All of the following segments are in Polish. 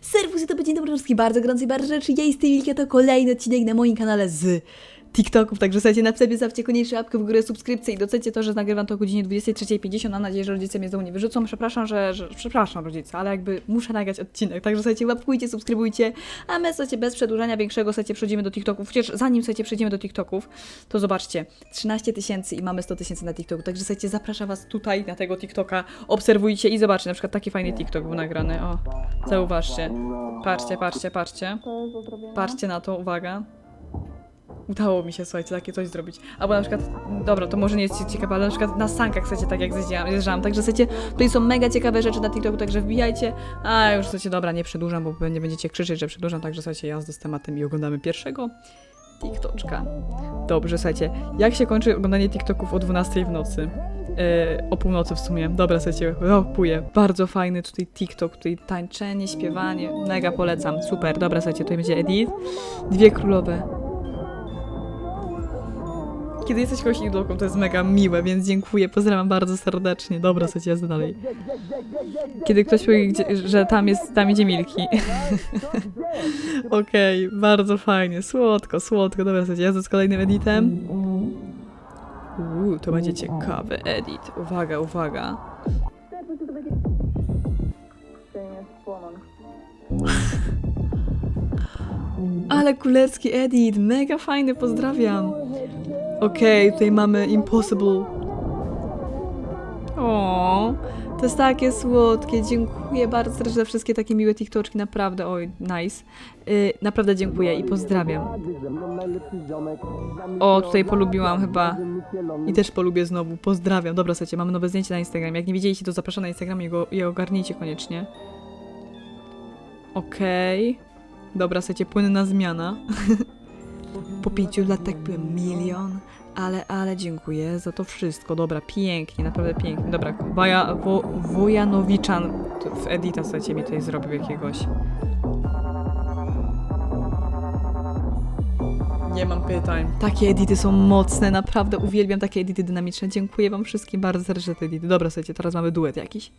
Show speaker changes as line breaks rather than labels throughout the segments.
Serwus, to dzień dobry wszystkim, bardzo gorący bardzo rzeczy. Ja jestem Wilkie, to kolejny odcinek na moim kanale z TikToków, także słuchajcie, na wstępie zawcie koniecznie łapkę w górę, subskrypcję i docencie to, że nagrywam to o godzinie 23.50. Mam nadzieję, że rodzice mnie z domu nie wyrzucą. Przepraszam, że, że przepraszam rodzice, ale jakby muszę nagrać odcinek, także słuchajcie, łapkujcie, subskrybujcie, a my słuchajcie, bez przedłużania większego, słuchajcie, przechodzimy do TikToków. Chociaż zanim słuchajcie, przejdziemy do TikToków, to zobaczcie, 13 tysięcy i mamy 100 tysięcy na TikToku, także słuchajcie, zapraszam was tutaj na tego TikToka, obserwujcie i zobaczcie, na przykład taki fajny TikTok był nagrany, o, zauważcie. Patrzcie, patrzcie, patrzcie. Patrzcie na to, uwaga. Udało mi się, słuchajcie, takie coś zrobić. Albo na przykład, dobra, to może nie jest ciekawe, ale na przykład na sankach, tak jak zjeżdżałam, zjeżdżałam. Także chcecie, tutaj są mega ciekawe rzeczy na TikToku, także wbijajcie. A już chcecie, dobra, nie przedłużam, bo nie będziecie krzyczeć, że przedłużam, także słuchajcie, jazda z tematem i oglądamy pierwszego TikToczka. Dobrze, słuchajcie, jak się kończy oglądanie TikToków o 12 w nocy? Yy, o północy w sumie. Dobra, słuchajcie, ropuję. Bardzo fajny tutaj TikTok, tutaj tańczenie, śpiewanie. Mega polecam. Super. Dobra, słuchajcie, tutaj będzie edit. Dwie królowe. Kiedy jesteś kogoś idolką, to jest mega miłe, więc dziękuję. Pozdrawiam bardzo serdecznie. Dobra, słuchajcie, jazda dalej. Kiedy ktoś gdzie, że tam jest, tam idzie Milki. Okej, bardzo fajnie. Słodko, słodko. Dobra, słuchajcie, jazda z kolejnym editem. Uuu, to będzie ciekawy edit. Uwaga, uwaga. Ale kulerski edit, mega fajny, pozdrawiam. Okej, tutaj mamy Impossible. O, to jest takie słodkie. Dziękuję bardzo za wszystkie takie miłe TikToczki, naprawdę. Oj, nice. Yy, naprawdę dziękuję i pozdrawiam. O, tutaj polubiłam chyba. I też polubię znowu. Pozdrawiam. Dobra, słuchajcie, mamy nowe zdjęcie na Instagramie. Jak nie widzieliście, to zapraszam na Instagram i go ogarnijcie koniecznie. Okej. Dobra, słuchajcie, płynna zmiana. Po pięciu latach byłem milion. Ale, ale dziękuję za to wszystko. Dobra, pięknie, naprawdę pięknie. Dobra, Waja, wo, Wojanowiczan w Edita, słuchajcie, mi tutaj zrobił jakiegoś. Nie mam pytań. Takie edity są mocne, naprawdę uwielbiam takie edity dynamiczne. Dziękuję wam wszystkim bardzo serdecznie za te edity. Dobra, słuchajcie, teraz mamy duet jakiś.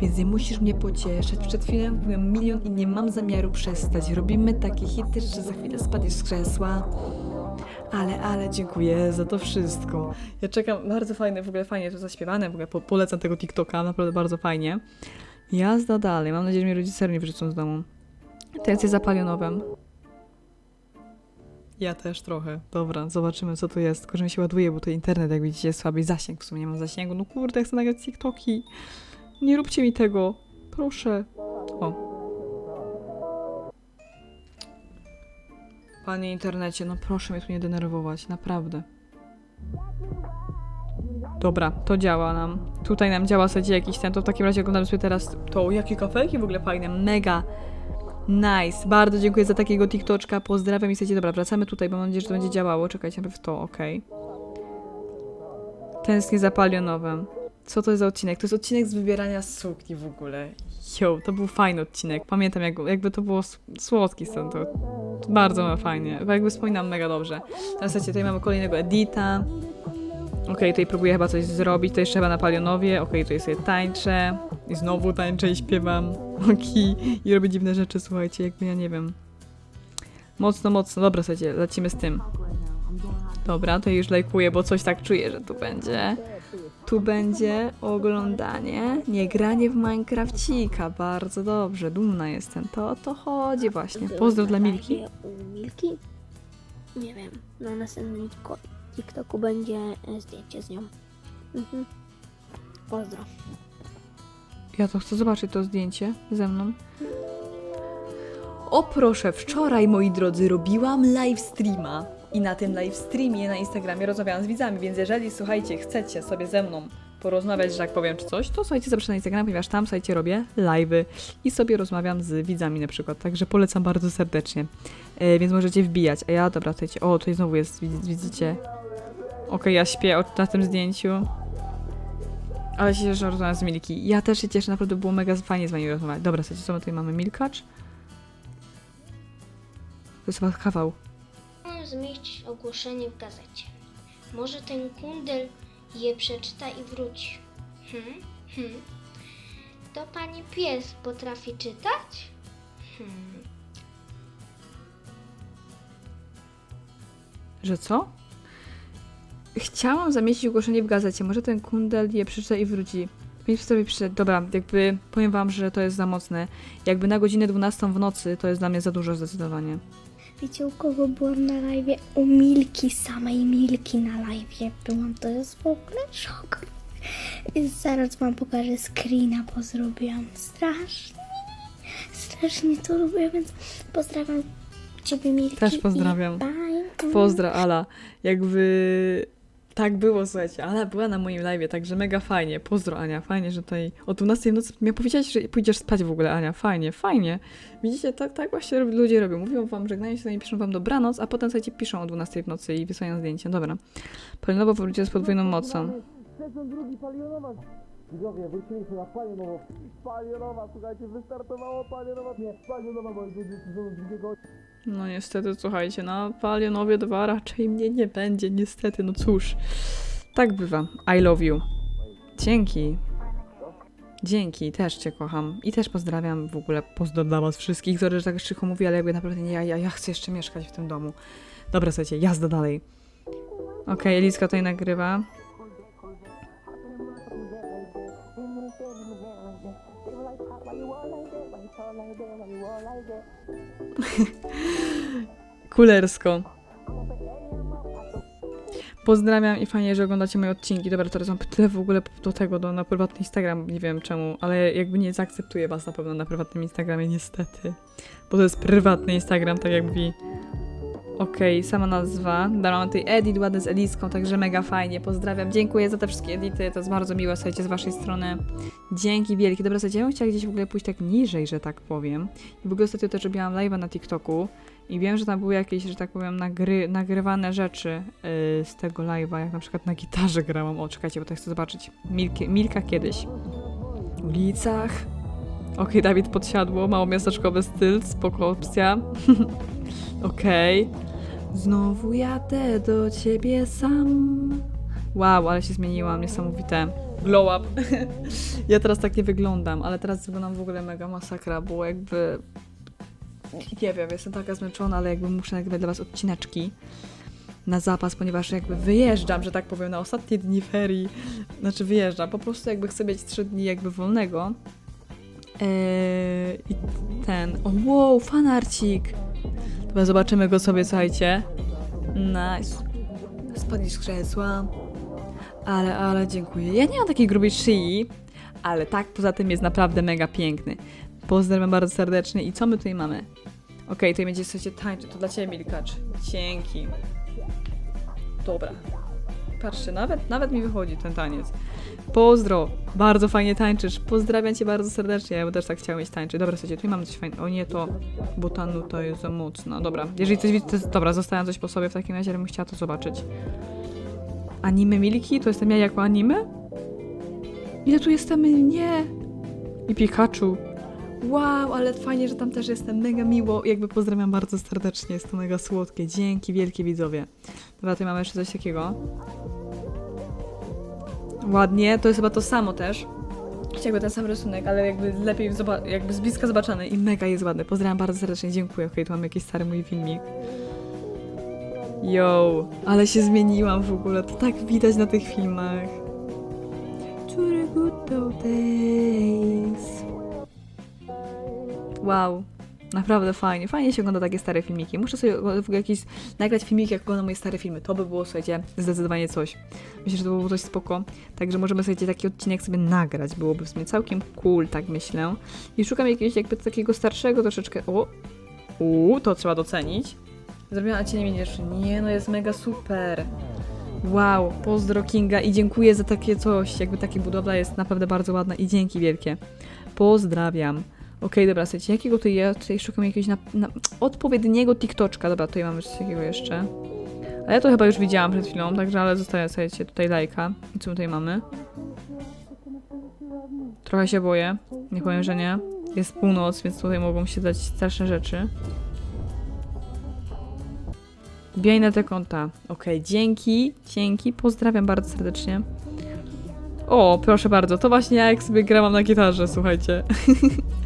Więc nie musisz mnie pocieszać. Przed chwilą byłem milion i nie mam zamiaru przestać. Robimy takie hity, że za chwilę spadniesz z krzesła. Ale, ale dziękuję za to wszystko. Ja czekam, bardzo fajne, w ogóle fajnie to zaśpiewane, w ogóle po, polecam tego TikToka, naprawdę bardzo fajnie. Jazda dalej, mam nadzieję, że mnie rodzice nie wyrzucą z domu. Teraz jest zapalionowem. Ja też trochę. Dobra, zobaczymy co tu jest. Tylko, że mi się ładuje, bo to internet, jak widzicie, jest słaby zasięg. W sumie nie mam zasięgu. No kurde, chcę nagrać TikToki. Nie róbcie mi tego. Proszę. O. Panie internecie, no proszę mnie tu nie denerwować, naprawdę. Dobra, to działa nam. Tutaj nam działa sobie jakiś ten, to w takim razie oglądamy sobie teraz to. Jakie kafelki w ogóle fajne, mega. Nice, bardzo dziękuję za takiego TikToczka, pozdrawiam i słuchajcie, dobra, wracamy tutaj, bo mam nadzieję, że to będzie działało. Czekajcie, najpierw to, okej. Tęsknię za palionowym. Co to jest za odcinek? To jest odcinek z wybierania sukni w ogóle. Jo, to był fajny odcinek. Pamiętam, jak, jakby to było słodki sen, to bardzo fajnie. Jakby wspominam mega dobrze. Na zasadzie tutaj mamy kolejnego edita. Okej, tutaj próbuję chyba coś zrobić. To jeszcze chyba na palionowie. Okej, tutaj sobie tańczę. I znowu tańczę i śpiewam. Okej. I robię dziwne rzeczy, słuchajcie, jakby ja nie wiem. Mocno, mocno. Dobra, słuchajcie, lecimy z tym. Dobra, to już lajkuję, bo coś tak czuję, że tu będzie. Tu będzie oglądanie, nie granie w Minecrafcika. Bardzo dobrze, dumna jestem. To o to chodzi właśnie. Pozdro dla Milki.
Milki? Nie wiem. Na następnym TikToku będzie e, zdjęcie z nią. Mhm. Pozdro.
Ja to chcę zobaczyć to zdjęcie ze mną. O proszę, wczoraj moi drodzy robiłam live streama i na tym live streamie na Instagramie rozmawiałam z widzami, więc jeżeli słuchajcie, chcecie sobie ze mną porozmawiać, że tak powiem, czy coś, to słuchajcie, zapraszam na Instagram, ponieważ tam, słuchajcie, robię live'y i sobie rozmawiam z widzami na przykład, także polecam bardzo serdecznie, e, więc możecie wbijać, a ja, dobra, słuchajcie, o, tutaj znowu jest, widz- widzicie, okej, ja śpię na tym zdjęciu, ale się cieszę, że rozmawiam z Milki. Ja też się cieszę, naprawdę było mega fajnie z wami rozmawiać. Dobra, słuchajcie, co my tutaj mamy? Milkacz? To jest chyba kawał.
Chciałem zmieścić ogłoszenie w gazecie. Może ten kundel je przeczyta i wróci. Hmm? Hmm. to pani pies potrafi czytać? Hmm.
Że co? Chciałam zamieścić ogłoszenie w gazecie. Może ten kundel je przeczyta i wróci. Pięć sobie przeczytać. Dobra, jakby powiem wam, że to jest za mocne. Jakby na godzinę 12 w nocy to jest dla mnie za dużo zdecydowanie.
Wiecie u kogo byłam na live? U Milki, samej Milki na live byłam. To jest w ogóle szok. I zaraz wam pokażę screena, bo zrobiłam strasznie. Strasznie to lubię, więc pozdrawiam Ciebie Milki.
Też pozdrawiam.
Bye.
Pozdra, Ala. Jakby tak było, słuchajcie. Ala była na moim live, także mega fajnie. Pozdro, Ania. Fajnie, że tutaj o 12 w nocy miał powiedzieć, że pójdziesz spać w ogóle, Ania. Fajnie, fajnie. Widzicie, tak, tak właśnie ludzie robią. Mówią wam, żegnają się, piszą wam dobranoc, a potem, słuchajcie, piszą o 12 w nocy i wysyłają zdjęcia. Dobra. Palinowo wrócicie z podwójną mocą.
Drugi Palionowa. Widzowie, wróciliśmy na Palionowo. Palionowa, słuchajcie, wystartowało Palionowa. Nie, Palionowa, bo będzie sezonu drugiego.
No niestety, słuchajcie, na Palionowie 2 raczej mnie nie będzie, niestety, no cóż. Tak bywa. I love you. Dzięki. Dzięki, też Cię kocham. I też pozdrawiam w ogóle, pozdro dla Was wszystkich. Sorry, że tak szybko mówię, ale jakby naprawdę nie, ja, ja, ja chcę jeszcze mieszkać w tym domu. Dobra, słuchajcie, jazda dalej. Okej, Eliska tutaj nagrywa. Kulersko. Pozdrawiam i fajnie, że oglądacie moje odcinki. Dobra, teraz mam tyle w ogóle do tego, do, na prywatny Instagram, nie wiem czemu, ale jakby nie zaakceptuję was na pewno na prywatnym Instagramie, niestety. Bo to jest prywatny Instagram, tak jak mówi. Okej, sama nazwa. Mamy tutaj edit ładny z Eliską, także mega fajnie. Pozdrawiam, dziękuję za te wszystkie edity, to jest bardzo miłe, słuchajcie, z waszej strony. Dzięki wielkie. Dobra, słuchajcie, ja bym chciała gdzieś w ogóle pójść tak niżej, że tak powiem. I w ogóle ostatnio też robiłam live'a na TikToku. I wiem, że tam były jakieś, że tak powiem, nagry, nagrywane rzeczy yy, z tego live'a, jak na przykład na gitarze grałam. O, czekajcie, bo to chcę zobaczyć. Milki, Milka kiedyś. W ulicach. Okej, Dawid podsiadło, mało miasteczkowy styl, spoko opcja. Okej. Znowu jadę do ciebie sam. Wow, ale się zmieniłam, niesamowite. Glow up. ja teraz tak nie wyglądam, ale teraz wyglądam w ogóle mega masakra, bo jakby nie wiem, jestem taka zmęczona, ale jakby muszę nagrywać dla Was odcineczki na zapas, ponieważ jakby wyjeżdżam, że tak powiem, na ostatnie dni ferii. Znaczy wyjeżdżam, po prostu jakby chcę mieć trzy dni jakby wolnego. Eee, I ten. O, wow, fanarcik! Dobra, zobaczymy go sobie, słuchajcie. Nice. Spadli z krzesła. Ale, ale dziękuję. Ja nie mam takiej grubej szyi, ale tak, poza tym jest naprawdę mega piękny. Pozdrawiam bardzo serdecznie. I co my tutaj mamy? Okej, tutaj będzie chcecie tańczyć. To dla Ciebie, Milkacz. Dzięki. Dobra. Patrzcie, nawet, nawet mi wychodzi ten taniec. Pozdro! Bardzo fajnie tańczysz. Pozdrawiam Cię bardzo serdecznie. Ja bym też tak chciała mieć tańczyć. Dobra, słuchajcie, tutaj mamy coś fajnego. O nie, to botanu to jest za mocno. Dobra, jeżeli coś widzę, to. Dobra, zostawiam coś po sobie w takim razie, bym chciała to zobaczyć. Anime Milki? To jestem ja jako anime? Ile tu jestem? Nie! I Pikachu. Wow, ale fajnie, że tam też jestem. Mega miło. Jakby pozdrawiam bardzo serdecznie. Jest to mega słodkie. Dzięki wielkie widzowie. Dobra, tutaj mamy jeszcze coś takiego. Ładnie. To jest chyba to samo też. Jakby ten sam rysunek, ale jakby lepiej, jakby z bliska zobaczony i mega jest ładny. Pozdrawiam bardzo serdecznie, dziękuję. Okej, tu mamy jakiś stary mój filmik. Yo, ale się zmieniłam w ogóle. To tak widać na tych filmach. Wow, naprawdę fajnie. Fajnie się ogląda takie stare filmiki. Muszę sobie w nagrać filmiki, jak oglądam moje stare filmy. To by było, słuchajcie, zdecydowanie coś. Myślę, że to by było coś spoko. Także możemy, słuchajcie, taki odcinek sobie nagrać. Byłoby w sumie całkiem cool, tak myślę. I szukam jakiegoś jakby takiego starszego troszeczkę... O! Uuu, to trzeba docenić. Zrobiłam, a cię nie widzisz. Nie, no jest mega super. Wow, pozdro Kinga i dziękuję za takie coś. Jakby taka budowla jest naprawdę bardzo ładna i dzięki wielkie. Pozdrawiam. Okej, dobra, słuchajcie, jakiego tutaj ja tutaj szukam jakiegoś na, na, odpowiedniego TikToczka. Dobra, tutaj mamy coś takiego jeszcze. Ale ja to chyba już widziałam przed chwilą, także ale zostawiam, słuchajcie, tutaj lajka. I co my tutaj mamy? Trochę się boję. Nie powiem, że nie. Jest północ, więc tutaj mogą się dać straszne rzeczy. Bijaj na te konta. Okej, dzięki, dzięki. Pozdrawiam bardzo serdecznie. O, proszę bardzo, to właśnie ja jak sobie grałam na gitarze, słuchajcie.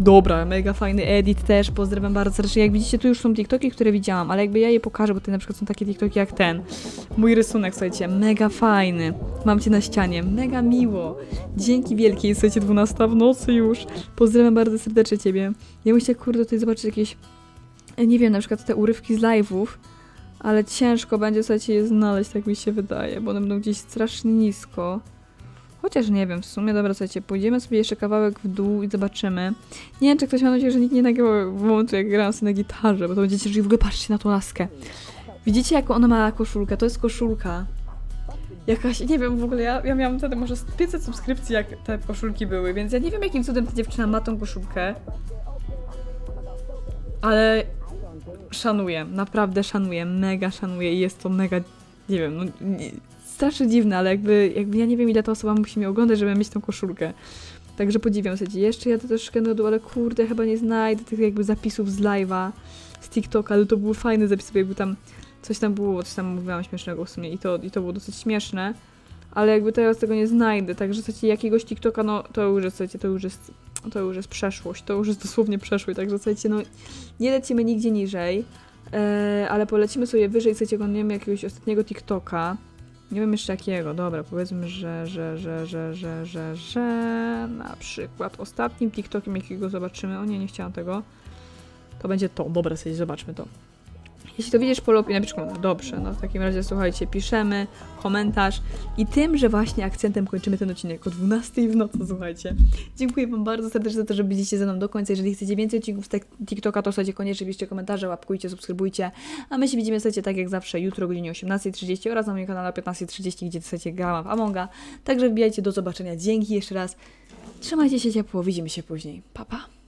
Dobra, mega fajny edit też, pozdrawiam bardzo serdecznie. Jak widzicie, tu już są TikToki, które widziałam, ale jakby ja je pokażę, bo tutaj na przykład są takie TikToki jak ten. Mój rysunek, słuchajcie, mega fajny. Mam cię na ścianie, mega miło. Dzięki wielkie, słuchajcie, 12 w nocy już. Pozdrawiam bardzo serdecznie ciebie. Ja chciała, kurde, tutaj zobaczyć jakieś, e, nie wiem, na przykład te urywki z live'ów, ale ciężko będzie, słuchajcie, je znaleźć, tak mi się wydaje, bo one będą gdzieś strasznie nisko. Chociaż nie wiem, w sumie, dobra, słuchajcie, pójdziemy sobie jeszcze kawałek w dół i zobaczymy. Nie wiem, czy ktoś ma nadzieję, że nikt nie nagrywał momentu, jak grałam sobie na gitarze, bo to będziecie, że w ogóle patrzcie na tą laskę. Widzicie, jaką ona ma koszulkę? To jest koszulka. Jakaś, nie wiem, w ogóle ja, ja miałam wtedy może z 500 subskrypcji, jak te koszulki były, więc ja nie wiem, jakim cudem ta dziewczyna ma tą koszulkę. Ale szanuję, naprawdę szanuję, mega szanuję i jest to mega, nie wiem, no, nie, strasznie dziwne, ale jakby, jakby ja nie wiem, ile ta osoba musi mnie oglądać, żeby mieć tą koszulkę. Także podziwiam sobie. Jeszcze jadę troszkę na dół, ale kurde, chyba nie znajdę tych jakby zapisów z live'a, z TikToka, ale to były fajne zapisy, jakby tam coś tam było, coś tam mówiłam śmiesznego w sumie i to, i to było dosyć śmieszne, ale jakby teraz tego nie znajdę, także słuchajcie, jakiegoś TikToka, no to już jest, słuchajcie, to już jest, to już jest przeszłość, to już jest dosłownie przeszłość, także słuchajcie, no nie lecimy nigdzie niżej, e, ale polecimy sobie wyżej, słuchajcie, oglądniemy jakiegoś ostatniego TikToka, nie wiem jeszcze jakiego, dobra, powiedzmy, że, że, że, że, że, że, że na przykład ostatnim TikTokiem, jakiego zobaczymy, o nie, nie chciałam tego, to będzie to, dobra, sobie zobaczmy to. Jeśli to widzisz po lubie, napisz komentarz. Dobrze, no w takim razie słuchajcie, piszemy komentarz i tym, że właśnie akcentem kończymy ten odcinek o 12 w nocy, słuchajcie. Dziękuję Wam bardzo serdecznie za to, że byliście ze mną do końca. Jeżeli chcecie więcej odcinków z tek- TikToka, to słuchajcie, koniecznie piszcie komentarze, łapkujcie, subskrybujcie. A my się widzimy, słuchajcie, tak jak zawsze, jutro o godzinie 18.30 oraz na moim kanale o 15.30, gdzie słuchajcie, grałam w Amonga. Także wbijajcie, do zobaczenia. Dzięki jeszcze raz. Trzymajcie się ciepło, widzimy się później. Pa, pa.